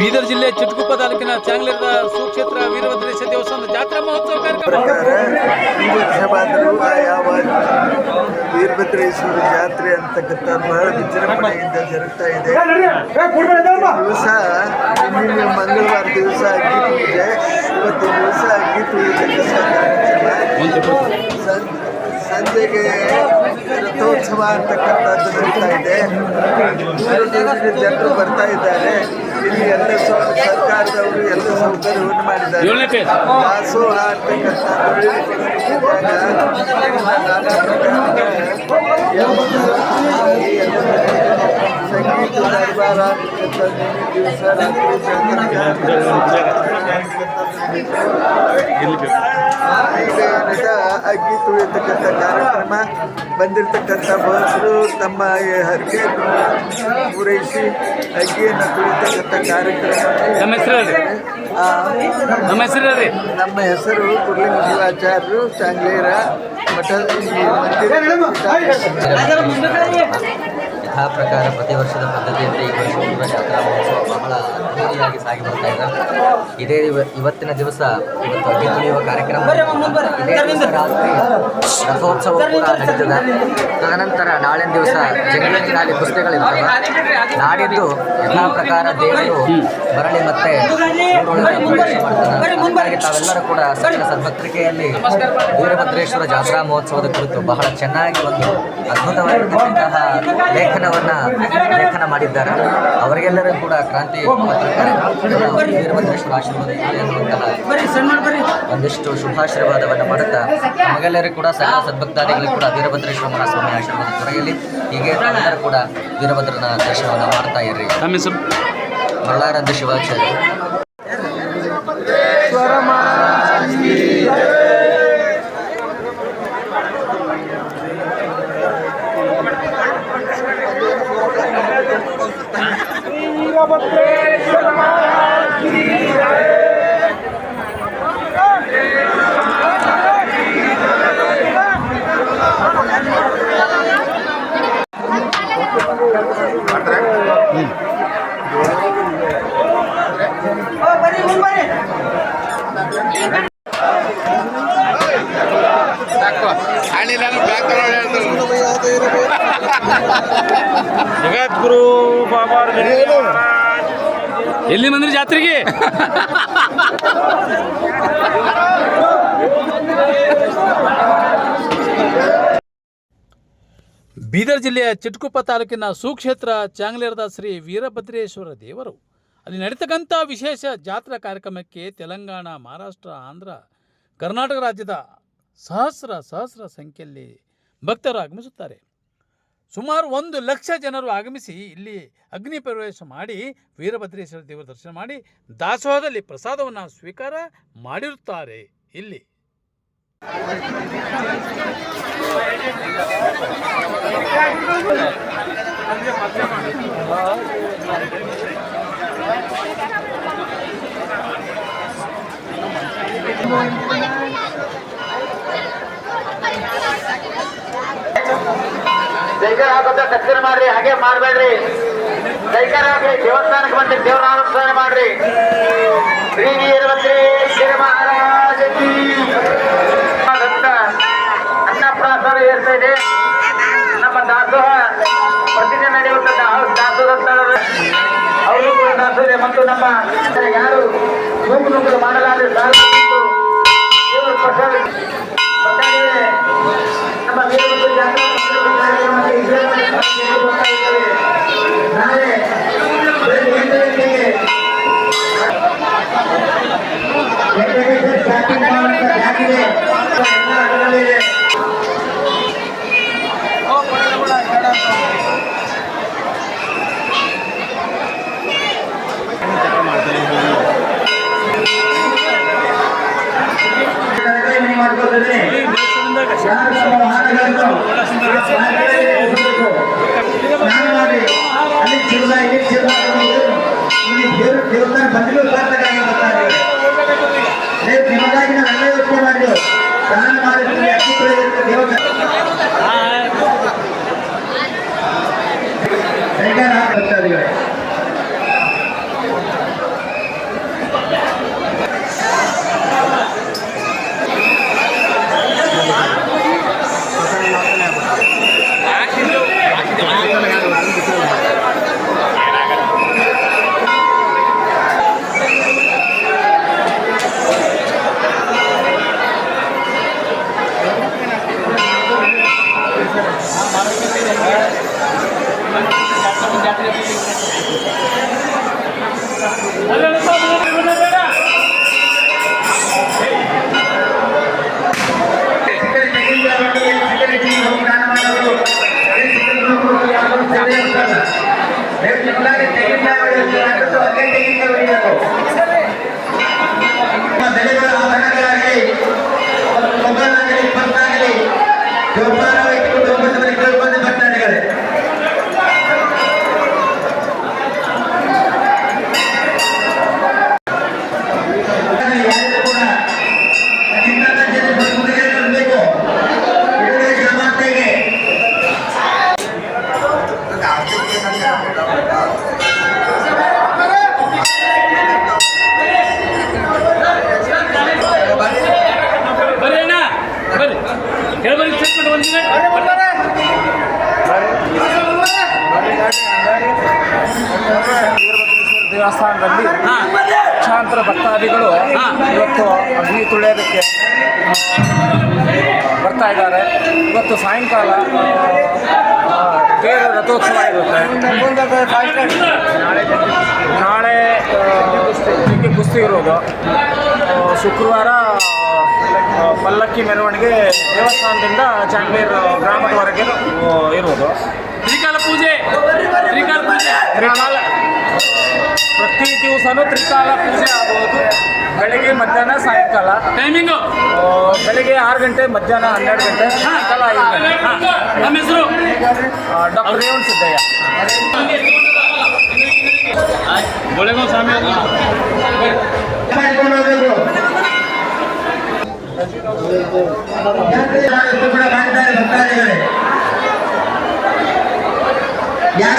ಬೀದರ್ ಜಿಲ್ಲೆ ಚಿಟ್ಕುಪ್ಪ ತಾಲೂಕಿನ ಚಾಂಗ್ಲೇರದ ಸುಕ್ಷೇತ್ರ ವೀರಭದ್ರೇಶ ದೇವಸ್ಥಾನದ ಜಾತ್ರಾ ಮಹೋತ್ಸವ ಕಾರ್ಯಕ್ರಮ. ಯಾವ ವೀರಭದ್ರೇಶ್ವರ ಜಾತ್ರೆ ಅಂತಕ್ಕಂಥ ಬಹಳ ವಿಜೃಂಭಣೆಯಿಂದ ಜರುಗ್ತಾ ಇದೆ. ದಿವಸ ಮಂಗಳವಾರ ದಿವಸ ಅಗ್ಗಿ ಪೂಜೆ ಇವತ್ತಿನ ದಿವಸ ಅಗ್ಗಿ ಪೂಜೆ ಸಂಜೆಗೆ ರಥೋತ್ಸವ ಅಂತಕ್ಕಂಥದ್ದು ನಡೀತಾ ಇದೆ. ಮೂರು ದಿವಸದ ಜನರು ಬರ್ತಾ ಇದ್ದಾರೆ. ಇಲ್ಲಿ ಎಲ್ಲ ಸರ್ಕಾರದವರು ಎಲ್ಲ ಸೌಕರ್ಯವನ್ನು ಮಾಡಿದ್ದಾರೆ. ದಾಸೋಹ ಅಂತಕ್ಕಂಥದ್ದು. ನಟ ಅಗ್ಗಿ ತುಳಿತಕ್ಕಂಥ ಕಾರ್ಯಕ್ರಮ ಬಂದಿರತಕ್ಕಂಥ ಭಕ್ತರು ತಮ್ಮ ಹರಕೆ ಪೂರೈಸಿ ಅಗ್ಗಿಯನ್ನು ತುಳಿತಕ್ಕಂಥ ಕಾರ್ಯಕ್ರಮ ನಮ್ಮ ಹೆಸರು ನಮ್ಮ ಹೆಸರು ಹೇಳ್ರಿ ನಮ್ಮ ಹೆಸರು ಕುರ್ಲಿಂಗ ಶಿವಾಚಾರ್ಯರು ಚಾಂಗ್ಲೇರ ಮಠದ ಮಂದಿರ. ಯಥಾ ಪ್ರಕಾರ ಪ್ರತಿ ವರ್ಷದ ಪದ್ಧತಿಯಂತೆ ಈ ವರ್ಷ ಕೂಡ ಜಾತ್ರಾ ಮಹೋತ್ಸವ ಬಹಳ ಅದ್ದೂರಿಯಾಗಿ ಸಾಗಿ ಬರ್ತಾ ಇದೆ. ಇದೇ ಇವ- ಇವತ್ತಿನ ದಿವಸ ಇವತ್ತು ಅಗ್ಗಿ ತುಳಿಯುವ ಕಾರ್ಯಕ್ರಮ ಇದೇ ದಿವಸ ರಾತ್ರಿ ರಥೋತ್ಸವ ಕೂಡ ನಡೀತದೆ. ತದನಂತರ ನಾಳಿನ ದಿವಸ ಜಂಗಲಿ ಪುಸ್ತಕಗಳಿಂದ ಕುಸ್ತಿಗಳಿರ್ತವೆ ನಾಡಿದ್ದು ಯಥಾ ಪ್ರಕಾರ ದೇವರು ಬರಲಿ ಮತ್ತೆ ಮಾಡ್ತಾರೆ ತಾವೆಲ್ಲರೂ ಕೂಡ ಸಕಲ ಸದ್ಭಕ್ತಿಕೆಯಲ್ಲಿ ವೀರಭದ್ರೇಶ್ವರ ಜಾತ್ರಾ ಮಹೋತ್ಸವದ ಕುರಿತು ಬಹಳ ಚೆನ್ನಾಗಿ ಒಂದು ಅದ್ಭುತವಾಗಿರ್ತಕ್ಕಂತಹ ಲೇಖನವನ್ನ ಲೇಖನ ಮಾಡಿದ್ದಾರೆ. ಅವರಿಗೆಲ್ಲರೂ ಕೂಡ ಕ್ರಾಂತಿ ವೀರಭದ್ರೇಶ್ವರ ಆಶೀರ್ವಾದ ಒಂದಿಷ್ಟು ಶುಭಾಶೀರ್ವಾದವನ್ನು ಮಾಡುತ್ತಾ ನಮಗೆಲ್ಲರೂ ಕೂಡ ಸಕಲ ಸದ್ಭಕ್ತಾದಿಗಳು ಕೂಡ ವೀರಭದ್ರೇಶ್ವರ ಮಹಾಸ್ವಾಮಿ ಆಶೀರ್ವಾದ ದೊರೆಯಲಿ. ಹೀಗೆ ಎಲ್ಲರೂ ಕೂಡ ವೀರಭದ್ರನ ದರ್ಶನವನ್ನು ಮಾಡ್ತಾ ಇರ್ರಿ. ಮಲ್ಲಾರಂದ ಶಿವಾಚಾರ್ಯ. ಜಗದ್ಗುರು ಬಾಬಾ ಎಲ್ಲಿ ಬಂದ್ರಿ ಜಾತ್ರೆಗೆ? ಬೀದರ್ ಜಿಲ್ಲೆಯ ಚಿಟ್ಕುಪ್ಪ ತಾಲೂಕಿನ ಸುಕ್ಷೇತ್ರ ಚಾಂಗ್ಲೇರದ ಶ್ರೀ ವೀರಭದ್ರೇಶ್ವರ ದೇವರು. ಅಲ್ಲಿ ನಡೀತಕ್ಕಂಥ ವಿಶೇಷ ಜಾತ್ರಾ ಕಾರ್ಯಕ್ರಮಕ್ಕೆ ತೆಲಂಗಾಣ, ಮಹಾರಾಷ್ಟ್ರ, ಆಂಧ್ರ, ಕರ್ನಾಟಕ ರಾಜ್ಯದ ಸಹಸ್ರ ಸಹಸ್ರ ಸಂಖ್ಯೆಯಲ್ಲಿ ಭಕ್ತರು ಆಗಮಿಸುತ್ತಾರೆ. ಸುಮಾರು ಒಂದು ಲಕ್ಷ ಜನರು ಆಗಮಿಸಿ ಇಲ್ಲಿ ಅಗ್ನಿ ಪ್ರವೇಶ ಮಾಡಿ ವೀರಭದ್ರೇಶ್ವರ ದೇವರ ದರ್ಶನ ಮಾಡಿ ದಾಸೋಹದಲ್ಲಿ ಪ್ರಸಾದವನ್ನು ಸ್ವೀಕಾರ ಮಾಡಿರುತ್ತಾರೆ ಇಲ್ಲಿ. ಜೈಕಾರ ಹಾಕೋದ ತಕ್ಷಣ ಮಾಡ್ರಿ, ಹಾಗೆ ಮಾಡ್ಬೇಡ್ರಿ. ಜೈಕಾರ ಹಾಕಿ ದೇವಸ್ಥಾನಕ್ಕೆ ಬಂದ್ರಿ ದೇವರ ಅನುಷ್ಠಾನ ಮಾಡ್ರಿ. ಶ್ರೀ ವೀರಭದ್ರೇಶ್ವರ ಮಹಾರಾಜ ಕೀ. ಅಂತ ಅನ್ನಪ್ರಾಸನ ಏರ್ತಾ ಇದೆ. ನಮ್ಮ ದಾಸೋಹ ಪ್ರತಿದಿನ ದಾಸೋಹ ಸ್ಥಳದ ಅವರು ಕೂಡ ದಾಸೋದೆ ಮತ್ತು ನಮ್ಮ ಯಾರು ನೂಕು ನೂಕಲು ಮಾಡಲಾದ್ರೆ ಸಾಲ ಪ್ರಸಾದ ಒಟ್ಟಾರೆ ನಮ್ಮ ವೀರಭದ್ರ ಜಾತ್ರಾ ಕಾರ್ಯಕ್ರಮಕ್ಕೆ ವಿಜಯನಗರ ಬರ್ತಾ ಇದ್ದೇವೆ. ನಾಳೆ ಬೆಳಗ್ಗೆ ಎಂಟು ಗಂಟೆಗೆ ವೆಂಕಟೇಶ್ವರ ಶಾಪಿಂಗ್ ಮಾಲ್ ಅಂತ ಜಾತಿಗೆ ಎಲ್ಲ ಅದರಲ್ಲಿದೆ. ತರಕಾರಿ ಮಾಡ್ಕೊಳ್ತಿದ್ದೀನಿ. ಯಾರು ನಮ್ಮ ವಾಹನಗಳನ್ನು ಸ್ನಾನ ಮಾಡಿ ಅಲ್ಲಿ ಚಿರುದ ಇಲ್ಲಿ ಚಿರುದ ಇಲ್ಲಿ ದೇವ್ರ ದೇವಸ್ಥಾನ ಬಂದಿರೋ ಸಾರ್ಥಕ ಬರ್ತಾರೆ తెలియదు ತುಳಿಯೋದಕ್ಕೆ ಬರ್ತಾ ಇದ್ದಾರೆ. ಇವತ್ತು ಸಾಯಂಕಾಲ ತೇರು ರಥೋತ್ಸವ ಇರುತ್ತೆ. ನಾಳೆ ಕುಸ್ತಿ ಕುಸ್ತಿ ಇರೋದು. ಶುಕ್ರವಾರ ಪಲ್ಲಕ್ಕಿ ಮೆರವಣಿಗೆ ದೇವಸ್ಥಾನದಿಂದ ಚಾಂಗ್ಲೀರ್ ಗ್ರಾಮದವರೆಗೆ ಇರೋದು. ಇರುವುದು ತ್ರಿಕಾಲ ಪೂಜೆ! ತ್ರಿಕಾಲ ಪೂಜೆ! ತ್ರಿಕಾಲ ಪ್ರತಿ ದಿವಸನೂ ತ್ರಿಕಾಲ ಪೂಜೆ ಆಗುವುದು ಬೆಳಿಗ್ಗೆ ಮಧ್ಯಾಹ್ನ ಸಾಯಂಕಾಲ. ಟೈಮಿಂಗು ಬೆಳಿಗ್ಗೆ ಆರು ಗಂಟೆ ಮಧ್ಯಾಹ್ನ ಹನ್ನೆರಡು ಗಂಟೆ. ಸಾಯಂಕಾಲ ಐದು ಗಂಟೆ. ನಮ್ಮ ಹೆಸರು? ಡಾಕ್ಟರ್ ರೇವಣ್ ಸಿದ್ದಯ್ಯ. ಯಾರ